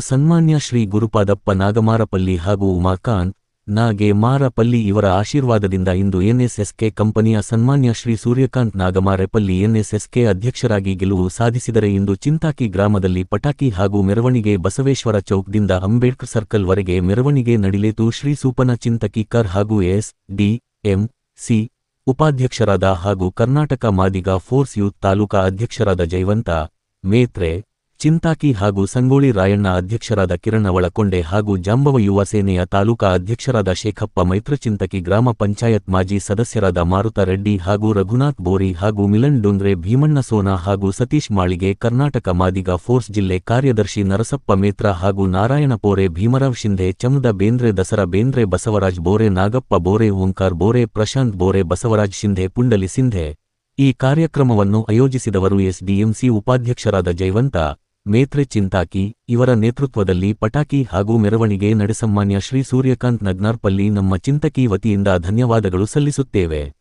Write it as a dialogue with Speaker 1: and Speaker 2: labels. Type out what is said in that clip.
Speaker 1: ಸನ್ಮಾನ್ಯ ಶ್ರೀ ಗುರುಪಾದಪ್ಪ ನಾಗಮಾರಪಲ್ಲಿ ಹಾಗೂ ಉಮಾಕಾಂತ್ ನಾಗೆ ಮಾರಪಲ್ಲಿ ಇವರ ಆಶೀರ್ವಾದದಿಂದ ಇಂದು ಎನ್ಎಸ್ಎಸ್ಕೆ ಕಂಪನಿಯ ಸನ್ಮಾನ್ಯ ಶ್ರೀ ಸೂರ್ಯಕಾಂತ್ ನಾಗಮಾರೆಪಲ್ಲಿ ಎನ್ಎಸ್ಎಸ್ಕೆ ಅಧ್ಯಕ್ಷರಾಗಿ ಗೆಲುವು ಸಾಧಿಸಿದರೆ ಇಂದು ಚಿಂತಾಕಿ ಗ್ರಾಮದಲ್ಲಿ ಪಟಾಕಿ ಹಾಗೂ ಮೆರವಣಿಗೆ ಬಸವೇಶ್ವರ ಚೌಕ್ದಿಂದ ಅಂಬೇಡ್ಕರ್ ಸರ್ಕಲ್ ವರೆಗೆ ಮೆರವಣಿಗೆ ನಡಿಲೇತು ಶ್ರೀ ಸೂಪನ ಚಿಂತಕಿ ಕರ್ ಹಾಗೂ ಎಸ್ ಡಿ ಎಂ ಸಿ ಉಪಾಧ್ಯಕ್ಷರಾದ ಹಾಗೂ ಕರ್ನಾಟಕ ಮಾದಿಗ ಫೋರ್ಸ್ ಯೂತ್ ತಾಲೂಕಾ ಅಧ್ಯಕ್ಷರಾದ ಜೈವಂತ ಮೇತ್ರೆ ಚಿಂತಾಕಿ ಹಾಗೂ ಸಂಗೋಳಿ ರಾಯಣ್ಣ ಅಧ್ಯಕ್ಷರಾದ ಕಿರಣ ಒಳಕೊಂಡೆ ಹಾಗೂ ಜಾಂಬವ ಯುವ ಸೇನೆಯ ತಾಲೂಕಾ ಅಧ್ಯಕ್ಷರಾದ ಶೇಖಪ್ಪ ಮೈತ್ರಚಿಂತಕಿ ಗ್ರಾಮ ಪಂಚಾಯತ್ ಮಾಜಿ ಸದಸ್ಯರಾದ ಮಾರುತ ರೆಡ್ಡಿ ಹಾಗೂ ರಘುನಾಥ್ ಬೋರಿ ಹಾಗೂ ಮಿಲನ್ ಡೊಂದ್ರೆ, ಭೀಮಣ್ಣ ಸೋನಾ ಹಾಗೂ ಸತೀಶ್ ಮಾಳಿಗೆ ಕರ್ನಾಟಕ ಮಾದಿಗ ಫೋರ್ಸ್ ಜಿಲ್ಲೆ ಕಾರ್ಯದರ್ಶಿ ನರಸಪ್ಪ ಮೇತ್ರ ಹಾಗೂ ನಾರಾಯಣ ಪೋರೆ, ಭೀಮರಾವ್ ಶಿಂಧೆ, ಚಮದ ಬೇಂದ್ರೆ, ದಸರಾ ಬೇಂದ್ರೆ, ಬಸವರಾಜ್ ಬೋರೆ, ನಾಗಪ್ಪ ಬೋರೆ, ಓಂಕಾರ್ ಬೋರೆ, ಪ್ರಶಾಂತ್ ಬೋರೆ, ಬಸವರಾಜ್ ಶಿಂಧೆ, ಪುಂಡಲಿ ಸಿಂಧೆ. ಈ ಕಾರ್ಯಕ್ರಮವನ್ನು ಆಯೋಜಿಸಿದವರು ಎಸ್ಡಿಎಂಸಿ ಉಪಾಧ್ಯಕ್ಷರಾದ ಜೈವಂತ ಮೇತ್ರೆ ಚಿಂತಾಕಿ, ಇವರ ನೇತೃತ್ವದಲ್ಲಿ ಪಟಾಕಿ ಹಾಗೂ ಮೆರವಣಿಗೆ ನಡೆಸಮ್ಮಾನ್ಯ ಶ್ರೀ ಸೂರ್ಯಕಾಂತ್ ನಗ್ನಾರ್ಪಲ್ಲಿ ನಮ್ಮ ಚಿಂತಕಿ ವತಿಯಿಂದ ಧನ್ಯವಾದಗಳು ಸಲ್ಲಿಸುತ್ತೇವೆ.